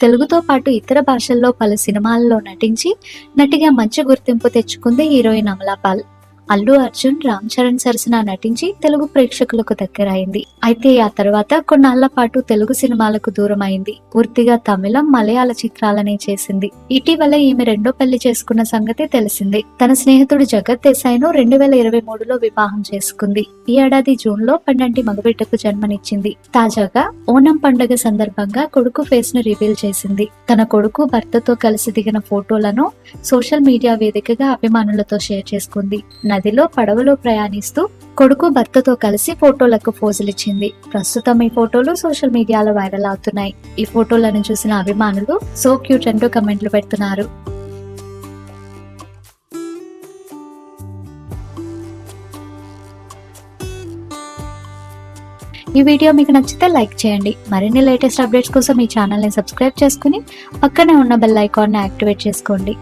తెలుగుతో పాటు ఇతర భాషల్లో పలు సినిమాల్లో నటించి నటిగా మంచి గుర్తింపు తెచ్చుకుంది హీరోయిన్ అమలాపాల్ అల్లు అర్జున్ రామ్ చరణ్ సరసన నటించి తెలుగు ప్రేక్షకులకు దగ్గరైంది అయితే ఆ తర్వాత కొన్నాళ్ళ పాటు తెలుగు సినిమాలకు దూరం అయింది పూర్తిగా తమిళం మలయాళ చిత్రాలనే చేసింది. ఇటీవల ఈమె రెండో పెళ్ళి చేసుకున్న సంగతి తెలిసింది. తన స్నేహితుడు జగత్ దేశాయ్ను రెండు వేల ఇరవై మూడులో వివాహం చేసుకుంది. ఈ ఏడాది జూన్లో పండంటి మగబిడ్డకు జన్మనిచ్చింది. తాజాగా ఓనం పండుగ సందర్భంగా కొడుకు ఫేస్ను రివీల్ చేసింది. తన కొడుకు భర్తతో కలిసి దిగిన ఫోటోలను సోషల్ మీడియా వేదికగా అభిమానులతో షేర్ చేసుకుంది. నదిలో పడవలో ప్రయాణిస్తూ కొడుకు భర్తతో కలిసి ఫోటోలకు పోజులిచ్చింది ప్రస్తుతం ఈ ఫోటోలు సోషల్ మీడియాలో వైరల్ అవుతున్నాయి. ఈ ఫోటోలను చూసిన అభిమానులు సో క్యూట్ అంటూ కమెంట్లు పెడుతున్నారు. ఈ వీడియో మీకు నచ్చితే లైక్ చేయండి. మరిన్ని లేటెస్ట్ అప్డేట్స్ కోసం ఈ ఛానల్ని సబ్స్క్రైబ్ చేసుకుని పక్కనే ఉన్న బెల్ ఐకాన్ని యాక్టివేట్ చేసుకోండి.